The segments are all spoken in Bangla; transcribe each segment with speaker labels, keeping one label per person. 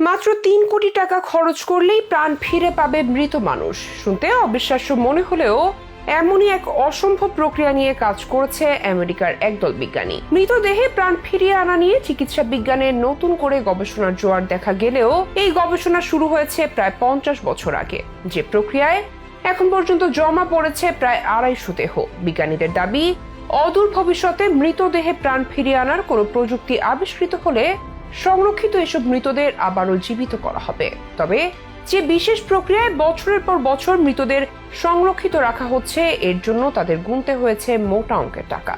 Speaker 1: মাত্র তিন কোটি টাকা খরচ করলেই প্রাণ ফিরে পাবে মৃত মানুষ। শুনতে অবিশ্বাস্য মনে হলেও এমনই এক অসম্ভব প্রক্রিয়া নিয়ে কাজ করেছে আমেরিকার একদল বিজ্ঞানী। মৃতদেহে প্রাণ ফিরিয়ে আনা নিয়ে চিকিৎসা বিজ্ঞানের নতুন করে গবেষণার জোয়ার দেখা গেলেও এই গবেষণা শুরু হয়েছে প্রায় পঞ্চাশ বছর আগে। যে প্রক্রিয়ায় এখন পর্যন্ত জমা পড়েছে প্রায় আড়াইশো দেহ। বিজ্ঞানীদের দাবি, অদূর ভবিষ্যতে মৃতদেহে প্রাণ ফিরিয়ে আনার কোনো প্রযুক্তি আবিষ্কৃত হলে সংরক্ষিত এসব মৃতদের আবারও জীবিত করা হবে। তবে যে বিশেষ প্রক্রিয়ায় বছরের পর বছর মৃতদের সংরক্ষিত রাখা হচ্ছে, এর জন্য তাদের গুনতে হয়েছে মোটা অঙ্কের টাকা।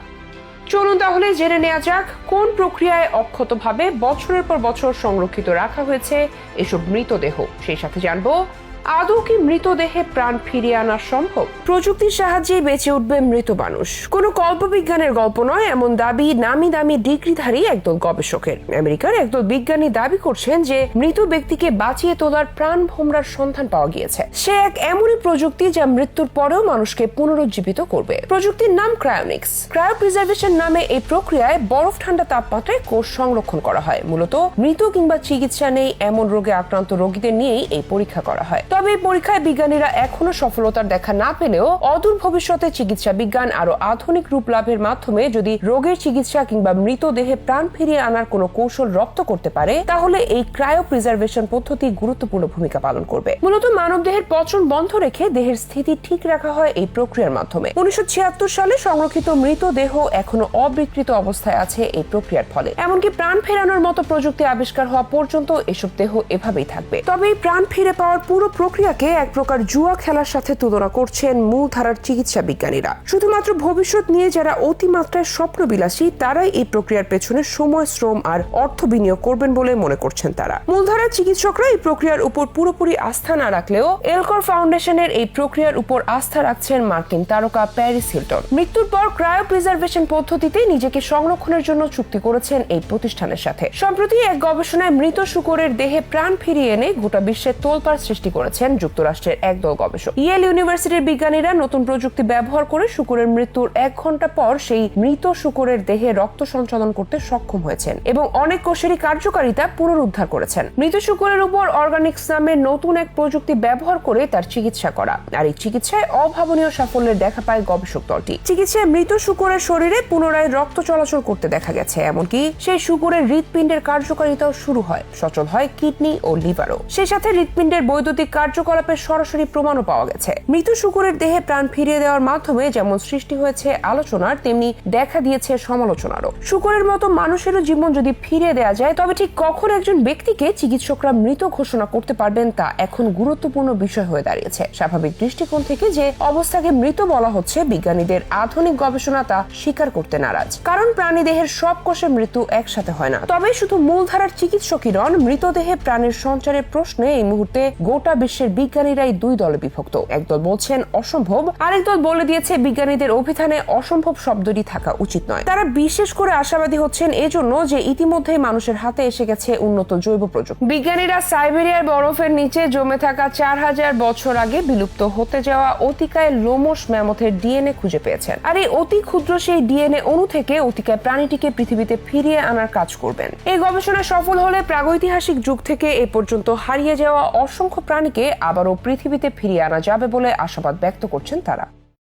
Speaker 1: চলুন তাহলে জেনে নেওয়া যাক, কোন প্রক্রিয়ায় অক্ষতভাবে বছরের পর বছর সংরক্ষিত রাখা হয়েছে এসব মৃতদেহ। সেই সাথে জানব আদৌ কি মৃতদেহে প্রাণ ফিরিয়ে আনা সম্ভব? প্রযুক্তির সাহায্যে বেঁচে উঠবে মৃত মানুষ। কোনো কল্পবিজ্ঞানের গল্প নয়, এমন দাবি নামি দামি ডিগ্রিধারী একদল গবেষকের। আমেরিকার একদল বিজ্ঞানী দাবি করছেন যে, মৃত ব্যক্তিকে বাঁচিয়ে তোলার প্রাণ ভোমরার সন্ধান পাওয়া গিয়েছে। সে এক এমনই প্রযুক্তি যা মৃত্যুর পরেও মানুষকে পুনরুজ্জীবিত করবে। প্রযুক্তির নাম ক্রায়োনিক্স। ক্রায়ো প্রিজার্ভেশন নামে এই প্রক্রিয়ায় বরফ ঠান্ডা তাপমাত্রায় কোষ সংরক্ষণ করা হয়। মূলত মৃত কিংবা চিকিৎসা নেই, এমন রোগে আক্রান্ত রোগীদের নিয়েই এই পরীক্ষা করা হয়। তবে এই পরীক্ষায় বিজ্ঞানীরা এখনও সফলতার দেখা না পেলেও অদূর ভবিষ্যতে চিকিৎসা বিজ্ঞান আরও আধুনিক রূপ লাভের মাধ্যমে যদি রোগের চিকিৎসা কিংবা মৃতদেহে প্রাণ ফিরিয়ে আনার কোনো কৌশল রপ্ত করতে পারে, তাহলে এই ক্রায়ো প্রিজার্ভেশন পদ্ধতি গুরুত্বপূর্ণ ভূমিকা পালন করবে। মূলত মানব দেহের পচন বন্ধ রেখে দেহের স্থিতি ঠিক রাখা হয় এই প্রক্রিয়ার মাধ্যমে। উনিশশো ছিয়াত্তর সালে সংরক্ষিত মৃতদেহ এখনও অবিকৃত অবস্থায় আছে এই প্রক্রিয়ার ফলে। এমনকি প্রাণ ফেরানোর মতো প্রযুক্তি আবিষ্কার হওয়া পর্যন্ত এসব দেহ এভাবেই থাকবে। তবে এই প্রাণ ফিরে পাওয়ার পুরো প্রক্রিয়াকে এক প্রকার জুয়া খেলার সাথে তুলনা করছেন মূলধারার চিকিৎসা বিজ্ঞানীরা। শুধুমাত্র ভবিষ্যৎ নিয়ে যারা অতিমাত্রায় স্বপ্নবিলাসী, তারাই এই প্রক্রিয়ার পেছনে সময়, শ্রম আর অর্থ বিনিয়োগ করবেন বলে মনে করছেন তারা। মূলধারার চিকিৎসকরা এই প্রক্রিয়ার উপর পুরোপুরি আস্থা না রাখলেও এলকর ফাউন্ডেশনের এই প্রক্রিয়ার উপর আস্থা রাখছেন মার্কিন তারকা প্যারিস হিলটন। মৃত্যুর পর ক্রায়ো প্রিজার্ভেশন পদ্ধতিতে নিজেকে সংরক্ষণের জন্য চুক্তি করেছেন এই প্রতিষ্ঠানের সাথে। সম্প্রতি এক গবেষণায় মৃত শুকরের দেহে প্রাণ ফিরিয়ে এনে গোটা বিশ্বে তোলপাড় সৃষ্টি করেছেন যুক্তরাষ্ট্রের একদল গবেষক। ইয়েল ইউনিভার্সিটির বিজ্ঞানীরা নতুন প্রযুক্তি ব্যবহার করে শুকুরের মৃত্যুর এক ঘণ্টা পর সেই মৃত শুকরের দেহে রক্ত সঞ্চালন করতে সক্ষম হয়েছেন এবং অনেক কোষেরই কার্যকারিতা পুনরুদ্ধার করেছেন। মৃত শুকুরের উপর অর্গানিক্স নামের নতুন এক প্রযুক্তি ব্যবহার করে তার চিকিৎসা করা। আর এই চিকিৎসায় অভাবনীয় সাফল্যের দেখা পায় গবেষক দলটি। চিকিৎসায় মৃত শুকরের শরীরে পুনরায় রক্ত চলাচল করতে দেখা গেছে, এমনকি সেই শুকুরের হৃৎপিণ্ডের কার্যকারিতাও শুরু হয়। সচল হয় কিডনি ও লিভারও। সেই সাথে হৃৎপিণ্ডের বৈদ্যুতিক কার্যকলাপের সরাসরি প্রমাণও পাওয়া গেছে। মৃত শুকরের দেহে প্রাণ ফিরিয়ে দেওয়ার মাধ্যমে যেমন সৃষ্টি হয়েছে আলোচনার, তেমনি দেখা দিয়েছে সমালোচনারও। শুকরের মতো মানুষেরও জীবন যদি ফিরিয়ে দেওয়া যায়, তবে ঠিক কখন একজন ব্যক্তিকে চিকিৎসকরা মৃত ঘোষণা করতে পারবেন তা এখন গুরুত্বপূর্ণ বিষয় হয়ে দাঁড়িয়েছে। স্বাভাবিক দৃষ্টিকোণ থেকে যে অবস্থাকে মৃত বলা হচ্ছে, বিজ্ঞানীদের আধুনিক গবেষণা তা স্বীকার করতে নারাজ। কারণ প্রাণী দেহের সব কোষে মৃত্যু একসাথে হয় না। তবে শুধু মূলধারার চিকিৎসকই নন, মৃতদেহে প্রাণের সঞ্চারের প্রশ্নে এই মুহূর্তে গোটা বিশ্বের বিজ্ঞানীরাই দুই দলে বিভক্ত। একদল বলছেন অসম্ভব, আরেক দল বলে দিয়েছে বিজ্ঞানীদের অভিধানে অসম্ভব শব্দটি থাকা উচিত নয়। তারা বিশেষ করে আশাবাদী হচ্ছেন এজন্য যে ইতিমধ্যে মানুষের হাতে এসে গেছে উন্নত জৈব প্রযুক্তি। বিজ্ঞানীরা সাইবেরিয়ার বরফের নিচে জমে থাকা চার হাজার বছর আগে বিলুপ্ত হতে যাওয়া অতিকায় লোমস ম্যামথের ডিএনএ খুঁজে পেয়েছেন। আর এই অতি ক্ষুদ্র সেই ডিএনএ অণু থেকে অতিকায় প্রাণীটিকে পৃথিবীতে ফিরিয়ে আনার কাজ করবেন। এই গবেষণা সফল হলে প্রাগৈতিহাসিক যুগ থেকে এ পর্যন্ত হারিয়ে যাওয়া অসংখ্য প্রাণীকে আবারও পৃথিবীতে ফিরিয়ে আনা যাবে বলে আশাবাদ ব্যক্ত করছেন তারা।